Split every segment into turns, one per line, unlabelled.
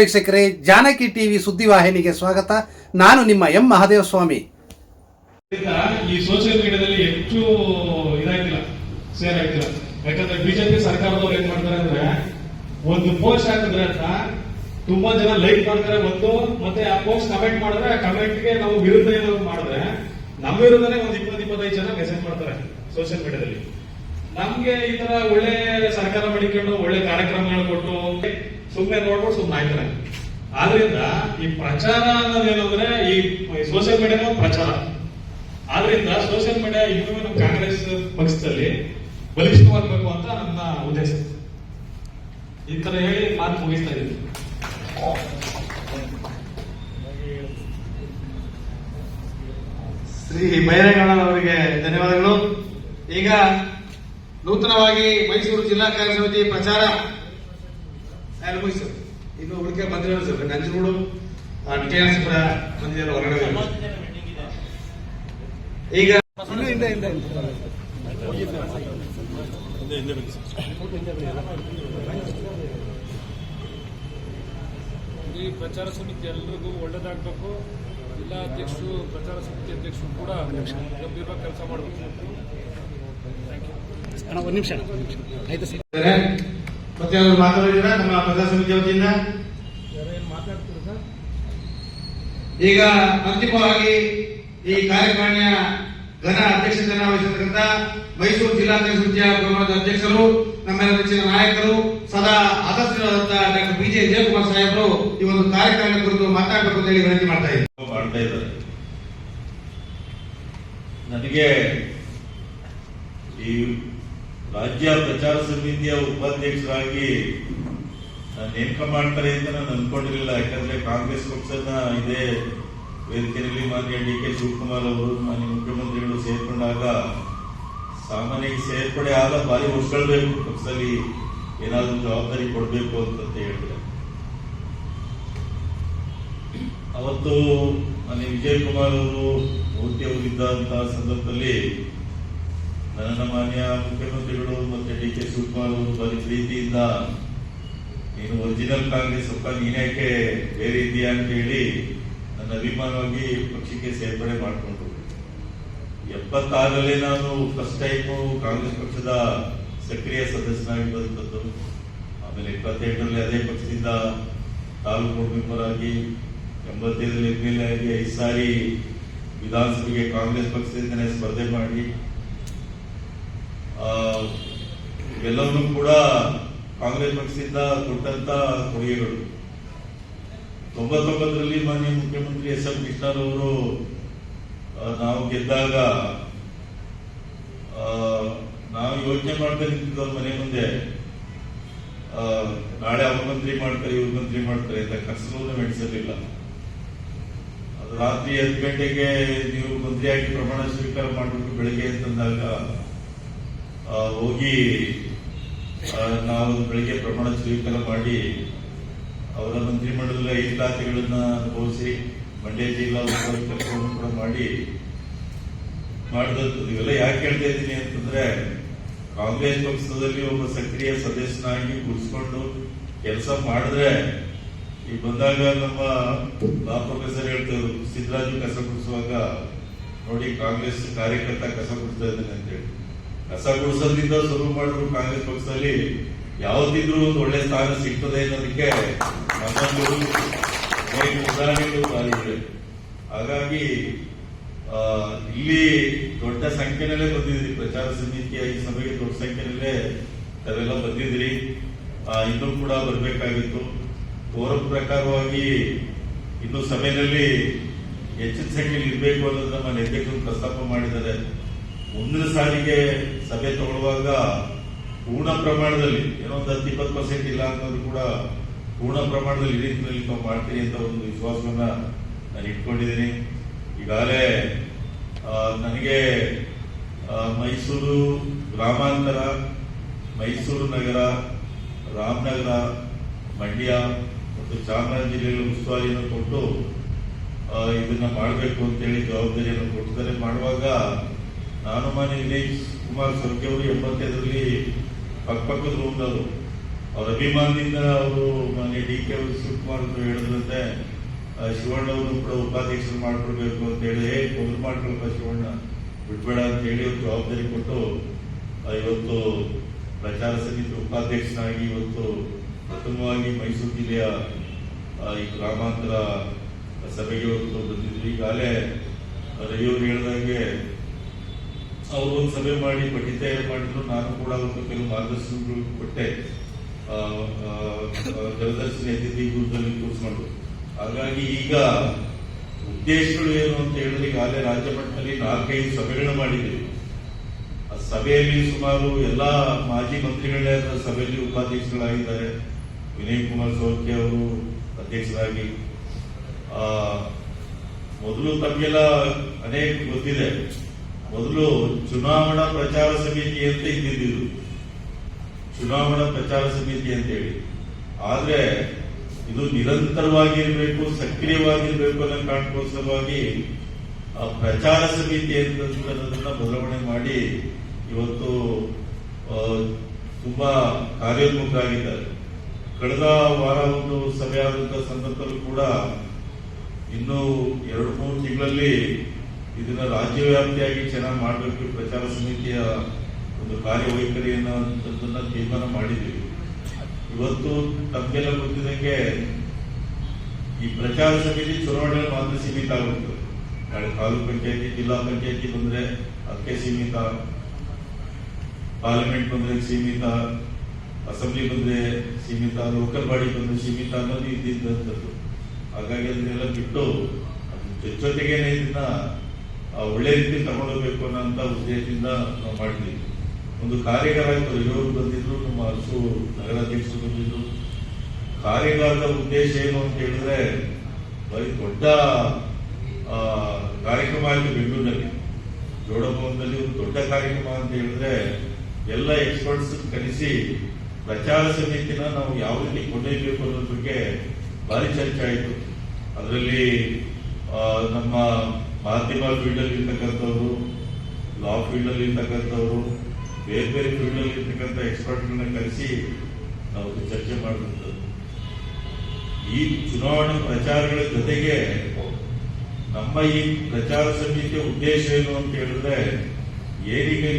ವೀಕ್ಷಕರೇ, ಜಾನಕಿ ಟಿವಿ ಸುದ್ದಿವಾಹಿನಿಗೆ ಸ್ವಾಗತ. ನಾನು ನಿಮ್ಮ ಎಂ ಮಹಾದೇವ ಸ್ವಾಮಿ
ಈ ಸೋಷಿಯಲ್ ಮೀಡಿಯಾದಲ್ಲಿ ಹೆಚ್ಚು ಇದಾಗ್ತಿಲ್ಲ ಸೇರ್ ಆಗ್ತಿಲ್ಲ ಯಾಕಂದ್ರೆ ಬಿಜೆಪಿ ಸರ್ಕಾರದವ್ರು ಏನ್ ಮಾಡ್ತಾರೆ ಅಂದ್ರೆ, ಒಂದು ಪೋಸ್ಟ್ ಹಾಕಿದ್ರೆ ಅಂತ ತುಂಬಾ ಜನ ಲೈಕ್ ಮಾಡ್ತಾರೆ ಒಂದು ಮತ್ತೆ ಆ ಪೋಸ್ಟ್ ಕಮೆಂಟ್ ಮಾಡಿದ್ರೆ ಕಮೆಂಟ್ಗೆ ನಾವು ವಿರುದ್ಧ ಏನಾದ್ರು ಮಾಡಿದ್ರೆ, ನಮ್ಮ ವಿರುದ್ಧನೇ ಒಂದು ಇಪ್ಪತ್ತು, ಇಪ್ಪತ್ತೈದು ಜನ ಮೆಸೇಜ್ ಮಾಡ್ತಾರೆ ಸೋಷಿಯಲ್ ಮೀಡಿಯಾದಲ್ಲಿ ನಮ್ಗೆ ಈ ತರ ಒಳ್ಳೆ ಸರ್ಕಾರ ಮಾಡಿಕೊಂಡು ಒಳ್ಳೆ ಕಾರ್ಯಕ್ರಮಗಳು ಕೊಟ್ಟು ಸುಮ್ಮನೆ ನೋಡ್ಬಿಟ್ಟು ಸುಮ್ಮನೆ ಆಯ್ತಾರೆ ಆದ್ರಿಂದ ಈ ಪ್ರಚಾರ ಅನ್ನೋದೇನಂದ್ರೆ ಈ ಸೋಷಿಯಲ್ ಮೀಡಿಯಾ ಪ್ರಚಾರ. ಆದ್ರಿಂದ ಸೋಷಿಯಲ್ ಮೀಡಿಯಾ ಇನ್ನೂ ಕಾಂಗ್ರೆಸ್ ಪಕ್ಷದಲ್ಲಿ ಬಲಿಷ್ಠವಾಗಬೇಕು ಅಂತ ನನ್ನ ಉದ್ದೇಶ. ಈ ತರ ಹೇಳಿ ಮಾತು ಮುಗಿಸ್ತಾ ಇದ್ದೀನಿ.
ಶ್ರೀ ಅವರಿಗೆ ಧನ್ಯವಾದಗಳು. ಈಗ ನೂತನವಾಗಿ ಮೈಸೂರು ಜಿಲ್ಲಾ ಕಾರ್ಯ ಸಮಿತಿ ಪ್ರಚಾರ ಯಾರು ಮುಗಿಸು ಇನ್ನು ಉಳಿಕೆ ಬಂದಿರೋ ಸರ್. ನಂಜನಗೂಡು ಸರ್ ಬಂದಿದ್ದಾರೆ ಹೊರಗಡೆ ಈಗ
ಈ ಪ್ರಚಾರ ಸಮಿತಿ ಎಲ್ರಿಗೂ ಒಳ್ಳೇದಾಗಬೇಕು. ಜಿಲ್ಲಾ ಅಧ್ಯಕ್ಷರು ಪ್ರಚಾರ ಸಮಿತಿ ಅಧ್ಯಕ್ಷರು ಕೂಡ ಗಂಭೀರವಾಗಿ ಕೆಲಸ ಮಾಡಬೇಕು.
ಇದ್ದಾರೆ. ಮತ್ತೆ ಅವರು ಮಾತಾಡಿದ್ರೆ ನಮ್ಮ ಪ್ರಜಾ ಸಮಿತಿ ವತಿಯಿಂದ ಈಗ ಅಂತಿಮವಾಗಿ ಈ ಕಾರ್ಯಕ್ರಮದ ಘನ ಅಧ್ಯಕ್ಷತೆಯನ್ನು ವಹಿಸಿರ್ತಕ್ಕಂಥ ಮೈಸೂರು ಜಿಲ್ಲಾ ಸಮಿತಿಯ ಗೌರವದ ಅಧ್ಯಕ್ಷರು ನಮ್ಮೆಲ್ಲ ನೆಚ್ಚಿನ ನಾಯಕರು, ಸದಾ ಆದರ್ಶರಾದಂತಹ ಡಾಕ್ಟರ್ ಬಿಜೆ ವಿಜಯಕುಮಾರ್ ಜಯಕುಮಾರ್ ಸಾಹೇಬರು ಈ ಒಂದು ಕಾರ್ಯಕ್ರಮದ ಕುರಿತು ಮಾತಾಡಬೇಕು ಅಂತ ಹೇಳಿ ವಿನಂತಿ ಮಾಡ್ತಾ
ಮಾಡ್ತಾ ಇದ್ದಾರೆ. ನನಗೆ ಈ ರಾಜ್ಯ ಪ್ರಚಾರ ಸಮಿತಿಯ ಉಪಾಧ್ಯಕ್ಷರಾಗಿ ನೇಮಕ ಮಾಡ್ತಾರೆ ಅಂತ ನಾನು ಅನ್ಕೊಂಡಿರಲಿಲ್ಲ. ಯಾಕಂದ್ರೆ ಕಾಂಗ್ರೆಸ್ ಪಕ್ಷದ ಇದೇ ವೇದಿಕೆಯಲ್ಲಿ ಮಾನ್ಯ ಡಿ ಕೆ ಶಿವಕುಮಾರ್ ಅವರು, ಮಾನ್ಯ ಮುಖ್ಯಮಂತ್ರಿಗಳು ಸೇರ್ಕೊಂಡಾಗ ಸಾಮಾನ್ಯ ಸೇರ್ಪಡೆ ಆದ ಬಾರಿ ವರ್ಷಗಳು ಪಕ್ಷದಲ್ಲಿ ಏನಾದರೂ ಜವಾಬ್ದಾರಿ ಕೊಡಬೇಕು ಅಂತ ಹೇಳಿದ್ರೆ ಅವತ್ತು ಮಾನ್ಯ ವಿಜಯ್ ಕುಮಾರ್ ಅವರು ಅವರಿದ್ದಂತಹ ಸಂದರ್ಭದಲ್ಲಿ ನನ್ನ ಮಾನ್ಯ ಮುಖ್ಯಮಂತ್ರಿಗಳು ಮತ್ತೆ ಡಿ ಕೆ ಶಿವಕುಮಾರ್ ಅವರು ಬರೀ ಪ್ರೀತಿಯಿಂದ, ನೀನು ಒರಿಜಿನಲ್ ಕಾಂಗ್ರೆಸ್ ಅಪ್ಪ ನೀನೇಕೆ ಬೇರೆ ಇದೆಯಾ ಅಂತ ಹೇಳಿ ನನ್ನ ಅಭಿಮಾನವಾಗಿ ಪಕ್ಷಕ್ಕೆ ಸೇರ್ಪಡೆ ಮಾಡಿಕೊಂಡು ಎಪ್ಪತ್ತಾರರಲ್ಲಿ ನಾನು ಫಸ್ಟ್ ಟೈಮು ಕಾಂಗ್ರೆಸ್ ಪಕ್ಷದ ಸಕ್ರಿಯ ಸದಸ್ಯನಾಗಿ ಬಂದದ್ದು. ಆಮೇಲೆ ಇಪ್ಪತ್ತೆಂಟರಲ್ಲಿ ಅದೇ ಪಕ್ಷದಿಂದ ತಾಲೂಕು ಮೆಂಬರ್ ಆಗಿ, ಎಂಬತ್ತೈದರಲ್ಲಿ ಎಂ ಎಲ್ ಎ ಆಗಿ ಐದು ಸಾರಿ ವಿಧಾನಸಭೆಗೆ ಕಾಂಗ್ರೆಸ್ ಪಕ್ಷದಿಂದಲೇ ಸ್ಪರ್ಧೆ ಮಾಡಿ ಆ, ಇವೆಲ್ಲವನ್ನೂ ಕೂಡ ಕಾಂಗ್ರೆಸ್ ಪಕ್ಷದಿಂದ ಕೊಟ್ಟಂತ ಕೊಡುಗೆಗಳು. ತೊಂಬತ್ತೊಂಬತ್ತರಲ್ಲಿ ಮಾನ್ಯ ಮುಖ್ಯಮಂತ್ರಿ ಎಸ್ ಎಂ ಕೃಷ್ಣರವರು ನಾವು ಗೆದ್ದಾಗ ನಾವು ಯೋಚನೆ ಮಾಡ್ತಾ ಮನೆ ಮುಂದೆ. ನಾಳೆ ಅವ್ರ ಮಂತ್ರಿ ಮಾಡ್ತಾರೆ ಇವ್ರ ಮಂತ್ರಿ ಮಾಡ್ತಾರೆ ಅಂತ ಕನಸಲ್ಲೂ ಮೆಡಿಸಲಿಲ್ಲ ರಾತ್ರಿ ಹತ್ತು ಗಂಟೆಗೆ ನೀವು ಮಂತ್ರಿಯಾಗಿ ಪ್ರಮಾಣ ಸ್ವೀಕಾರ ಮಾಡಬೇಕು ಬೆಳಿಗ್ಗೆ ಅಂತಂದಾಗ ಹೋಗಿ ನಾವು ಬೆಳಿಗ್ಗೆ ಪ್ರಮಾಣ ಸ್ವೀಕಾರ ಮಾಡಿ ಅವರ ಮಂತ್ರಿಮಂಡಲದ ಐದು ಖಾತೆಗಳನ್ನ ಅನುಭವಿಸಿ, ಮಂಡ್ಯ ಜಿಲ್ಲಾ ಕೆಲಸವನ್ನು ಕೂಡ ಮಾಡಿ, ಮಾಡಿದಂಥದ್ದು. ಇವೆಲ್ಲ ಯಾಕೆ ಹೇಳ್ತಾ ಇದ್ದೀನಿ ಅಂತಂದ್ರೆ, ಕಾಂಗ್ರೆಸ್ ಪಕ್ಷದಲ್ಲಿ ಒಬ್ಬ ಸಕ್ರಿಯ ಸದಸ್ಯನಾಗಿ ಗುರುಸ್ಕೊಂಡು ಕೆಲಸ ಮಾಡಿದ್ರೆ, ಈಗ ಬಂದಾಗ ನಮ್ಮ ಲಾ ಪ್ರೊಫೆಸರ್ ಹೇಳ್ತಾರೆ ಸಿದ್ದರಾಜು ಕಸ ಗುಡಿಸುವಾಗ, ನೋಡಿ ಕಾಂಗ್ರೆಸ್ ಕಾರ್ಯಕರ್ತ ಕಸ ಗುಡಿಸ್ತಾ ಇದ್ದಾನೆ ಅಂತೇಳಿ ಕಸ ಗುಡಿಸೋದ್ರಿಂದ ಶುರು ಮಾಡಿದ್ರು ಕಾಂಗ್ರೆಸ್ ಪಕ್ಷದಲ್ಲಿ ಯಾವತ್ತಿದ್ರೂ ಒಂದು ಒಳ್ಳೆ ಸ್ಥಾನ ಸಿಗ್ತದೆ ಅನ್ನೋದಕ್ಕೆ ನಮ್ಮಲ್ಲೂ ಉದಾಹರಣೆಗಳು ಕಾಲಿದೆ ಹಾಗಾಗಿ ಇಲ್ಲಿ ದೊಡ್ಡ ಸಂಖ್ಯೆನಲ್ಲೇ ಬಂದಿದ್ರಿ ಪ್ರಚಾರ ಸಮಿತಿಯ ಈ ಸಭೆಗೆ ದೊಡ್ಡ ಸಂಖ್ಯೆನಲ್ಲೇ ತಾವೆಲ್ಲ ಬಂದಿದ್ರಿ ಇನ್ನೂ ಕೂಡ ಬರಬೇಕಾಗಿತ್ತು. ಕೋರಂ ಪ್ರಕಾರವಾಗಿ ಇನ್ನು ಸಭೆಯಲ್ಲಿ ಹೆಚ್ಚಿನ ಸಂಖ್ಯೆಯಲ್ಲಿ ಇರಬೇಕು ಅನ್ನೋದು ನಮ್ಮ ಅಧ್ಯಕ್ಷರು ಪ್ರಸ್ತಾಪ ಮಾಡಿದ್ದಾರೆ. ಮುಂದಿನ ಸಾರಿಗೆ ಸಭೆ ತಗೊಳ್ಳುವಾಗ ಪೂರ್ಣ ಪ್ರಮಾಣದಲ್ಲಿ, ಏನೋ ಒಂದು ಹತ್ತು ಇಪ್ಪತ್ತು ಪರ್ಸೆಂಟ್ ಇಲ್ಲ ಅನ್ನೋದು ಕೂಡ ಪೂರ್ಣ ಪ್ರಮಾಣದಲ್ಲಿ ಇದೇ ರೀತಿಯಲ್ಲಿ ತಾವು ಮಾಡ್ತೀವಿ ಅಂತ ಒಂದು ವಿಶ್ವಾಸವನ್ನ ನಾನು ಇಟ್ಕೊಂಡಿದ್ದೀನಿ. ಈಗಾಗಲೇ ನನಗೆ ಮೈಸೂರು ಗ್ರಾಮಾಂತರ, ಮೈಸೂರು ನಗರ, ರಾಮನಗರ, ಮಂಡ್ಯ ಮತ್ತು ಚಾಮರಾಜ ಜಿಲ್ಲೆಗಳ ಉಸ್ತುವಾರಿಯನ್ನು ಕೊಟ್ಟು ಇದನ್ನ ಮಾಡಬೇಕು ಅಂತೇಳಿ ಜವಾಬ್ದಾರಿಯನ್ನು ಕೊಟ್ಟಿದ್ದಾರೆ. ಮಾಡುವಾಗ ನಾನು ಮಾನ್ಯ ವಿನಯ್ ಕುಮಾರ್ ಸೊರಕೆ ಅವರು ಎಂಬತ್ತೈದರಲ್ಲಿ ಪಕ್ಕಪಕ್ಕದ ರೂಮ್ನವರು ಅವ್ರ ಅಭಿಮಾನದಿಂದ ಅವರು ಮನೆ ಡಿ ಕೆ ಅವರು ಶಿವಕುಮಾರ್ ಅವರು ಹೇಳಿದ್ರಂತೆ ಶಿವಣ್ಣ ಅವರು ಕೂಡ ಉಪಾಧ್ಯಕ್ಷರು ಮಾಡ್ಕೊಡ್ಬೇಕು ಅಂತ ಹೇಳಿ ಮೊದಲು ಮಾಡ್ಕೊಳ್ಪ ಶಿವಣ್ಣ, ಬಿಡ್ಬೇಡ ಅಂತ ಹೇಳಿ ಅವ್ರು ಜವಾಬ್ದಾರಿ ಕೊಟ್ಟು ಇವತ್ತು ಪ್ರಚಾರ ಸಮಿತಿ ಉಪಾಧ್ಯಕ್ಷನಾಗಿ ಇವತ್ತು ಪ್ರಥಮವಾಗಿ ಮೈಸೂರು ಜಿಲ್ಲೆಯ ಈ ಗ್ರಾಮಾಂತರ ಸಭೆಗೆ ಇವತ್ತು ಬಂದಿದ್ರು ಈಗಾಗಲೇ ರವಿಯವರು ಹೇಳಿದಾಗೆ ಅವರು ಒಂದು ಸಭೆ ಮಾಡಿ ಬಡ್ಡಿ ತಯಾರು ಮಾಡಿದ್ರು. ನಾನು ಕೂಡ ಒಂದು ಕೆಲವು ಮಾರ್ಗದರ್ಶನಗಳು ಕೊಟ್ಟೆ. ಜಲದರ್ಶಿನಿ ಅತಿಥಿ ಗುರುದಲ್ಲಿ ಕೂರಿಸ್ಕೊಂಡು. ಹಾಗಾಗಿ ಈಗ ಉದ್ದೇಶಗಳು ಏನು ಅಂತ ಹೇಳಿದ್ರೆ ಈಗಾಗಲೇ ರಾಜ್ಯ ಮಟ್ಟದಲ್ಲಿ ನಾಲ್ಕೈದು ಸಭೆಗಳನ್ನು ಮಾಡಿದ್ದೀವಿ. ಆ ಸಭೆಯಲ್ಲಿ ಸುಮಾರು ಎಲ್ಲಾ ಮಾಜಿ ಮಂತ್ರಿಗಳೇ ಸಭೆಯಲ್ಲಿ ಉಪಾಧ್ಯಕ್ಷರಾಗಿದ್ದಾರೆ ವಿನಯ್ ಕುಮಾರ್ ಸೌಖ್ಯ ಅವರು ಅಧ್ಯಕ್ಷರಾಗಿ. ಮೊದಲು ತಮಗೆಲ್ಲ ಅನೇಕ ಗೊತ್ತಿದೆ. ಮೊದಲು ಚುನಾವಣಾ ಪ್ರಚಾರ ಸಮಿತಿ ಅಂತ ಇದ್ದಿದ್ದು. ಚುನಾವಣಾ ಪ್ರಚಾರ ಸಮಿತಿ ಅಂತ ಹೇಳಿ ಆದ್ರೆ ಇದು ನಿರಂತರವಾಗಿರ್ಬೇಕು, ಸಕ್ರಿಯವಾಗಿರ್ಬೇಕು ಅನ್ನೋ ಕಾರಣಕ್ಕೋಸ್ಕರವಾಗಿ ಆ ಪ್ರಚಾರ ಸಮಿತಿ ಅಂತ ಬದಲಾವಣೆ ಮಾಡಿ ಇವತ್ತು ತುಂಬಾ ಕಾರ್ಯೋನ್ಮುಖರಾಗಿದ್ದಾರೆ. ಕಳೆದ ವಾರ ಒಂದು ಸಭೆ ಆದಂತಹ ಸಂದರ್ಭದಲ್ಲೂ ಕೂಡ ಇನ್ನು ಎರಡು, ಮೂರು ತಿಂಗಳಲ್ಲಿ ಇದನ್ನ ರಾಜ್ಯ ವ್ಯಾಪ್ತಿಯಾಗಿ ಚೆನ್ನಾಗಿ ಮಾಡಬೇಕು, ಪ್ರಚಾರ ಸಮಿತಿಯ ಒಂದು ಕಾರ್ಯವೈಖರಿಯನ್ನ ಅಂತದನ್ನ ತೀರ್ಮಾನ ಮಾಡಿದ್ವಿ. ಇವತ್ತು ತಮಗೆಲ್ಲ ಗೊತ್ತಿದಂಗೆ ಈ ಪ್ರಚಾರ ಸಮಿತಿ ಚುನಾವಣೆ ಮಾತ್ರ ಸೀಮಿತ ಆಗುತ್ತೆ ನಾಳೆ ತಾಲೂಕು ಪಂಚಾಯತಿ, ಜಿಲ್ಲಾ ಪಂಚಾಯತಿ ಬಂದ್ರೆ ಅದಕ್ಕೆ ಸೀಮಿತ. ಪಾರ್ಲಿಮೆಂಟ್ ಬಂದ್ರೆ ಸೀಮಿತ. ಅಸೆಂಬ್ಲಿ ಬಂದ್ರೆ ಸೀಮಿತ. ಲೋಕಲ್ ಬಾಡಿ ಬಂದ್ರೆ ಸೀಮಿತ ಅನ್ನೋದು ಇದ್ದಿದ್ದಂಥದ್ದು. ಹಾಗಾಗಿ ಅದನ್ನೆಲ್ಲ ಬಿಟ್ಟು ಜೊತೆಗೇನೆ ಇದನ್ನ ಒಳ್ಳೆ ರೀತಿ ತಗೊಂಡೋಗ್ಬೇಕು ಅನ್ನೋಂಥ ಉದ್ದೇಶದಿಂದ ನಾವು ಮಾಡಿದ್ವಿ. ಒಂದು ಕಾರ್ಯಗಾರ ಇವರು ಬಂದಿದ್ರು, ನಮ್ಮ ಅರಸು ನಗರಾಧ್ಯಕ್ಷರು ಬಂದಿದ್ರು. ಕಾರ್ಯಗಾರದ ಉದ್ದೇಶ ಏನು ಅಂತ ಹೇಳಿದ್ರೆ, ಬರೀ ದೊಡ್ಡ ಕಾರ್ಯಕ್ರಮ ಆಯಿತು ಬೆಂಗಳೂರಿನಲ್ಲಿ. ಜೋಡಭವನದಲ್ಲಿ ಒಂದು ದೊಡ್ಡ ಕಾರ್ಯಕ್ರಮ ಅಂತ ಹೇಳಿದ್ರೆ, ಎಲ್ಲ ಎಕ್ಸ್ಪರ್ಟ್ಸ್ ಕರೆಸಿ ಪ್ರಚಾರ ಸಮಿತಿನ ನಾವು ಯಾವ ರೀತಿ ಕೊಂಡೊಯ್ಯಬೇಕು ಅನ್ನೋದ್ರ ಬಗ್ಗೆ ಭಾರಿ ಚರ್ಚೆ ಆಯಿತು. ಅದರಲ್ಲಿ ನಮ್ಮ ಮಾಧ್ಯಮ ಫೀಲ್ಡ್ ಅಲ್ಲಿ ಇರ್ತಕ್ಕಂಥವ್ರು ಲಾ ಫೀಲ್ಡ್ ಅಲ್ಲಿ ಇರ್ತಕ್ಕಂಥವ್ರು ಬೇರೆ ಬೇರೆ ಫೀಲ್ಡ್ ಅಲ್ಲಿ ಇರ್ತಕ್ಕಂಥ ಎಕ್ಸ್ಪರ್ಟ್ಗಳನ್ನ ಕರೆಸಿ ನಾವು ಚರ್ಚೆ ಮಾಡುವಂಥದ್ದು. ಈ ಚುನಾವಣಾ ಪ್ರಚಾರಗಳ ಜೊತೆಗೆ ನಮ್ಮ ಈ ಪ್ರಚಾರ ಸಮಿತಿಯ ಉದ್ದೇಶ ಏನು ಅಂತ ಹೇಳಿದ್ರೆ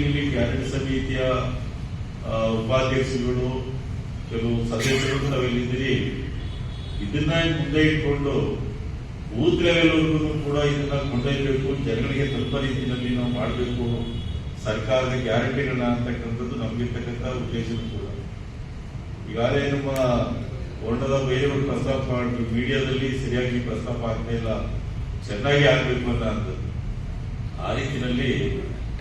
ಇಲ್ಲಿ ಕ್ಯಾಬಿನೆಟ್ ಸಮಿತಿಯ ಉಪಾಧ್ಯಕ್ಷರುಗಳು, ಕೆಲವು ಸದಸ್ಯರು ತಾವೆಲ್ಲಿದ್ದೀರಿ ಇದನ್ನ ಮುಂದೆ ಇಟ್ಕೊಂಡು ಬೂತ್ ಲೆವೆಲ್ವರೆಗೂ ಕೂಡ ಇದನ್ನ ಕೊಂಡೊಯ್ಯಬೇಕು ಜನಗಳಿಗೆ ತಲುಪ ರೀತಿಯಲ್ಲಿ ನಾವು ಮಾಡಬೇಕು. ಸರ್ಕಾರದ ಗ್ಯಾರಂಟಿಗಳ ಅಂತಕ್ಕಂಥದ್ದು ನಮಗಿರ್ತಕ್ಕಂಥ ಉದ್ದೇಶನೂ ಕೂಡ. ಈಗಾಗಲೇ ನಮ್ಮ ವರ್ಣದ ಬೇರೆಯವರು ಪ್ರಸ್ತಾಪ ಮಾಡಿ ಮೀಡಿಯಾದಲ್ಲಿ ಸರಿಯಾಗಿ ಪ್ರಸ್ತಾಪ ಆಗ್ತಾ ಇಲ್ಲ. ಚೆನ್ನಾಗಿ ಆಗ್ಬೇಕು ಅಂತ ಅಂತ ಆ ರೀತಿಯಲ್ಲಿ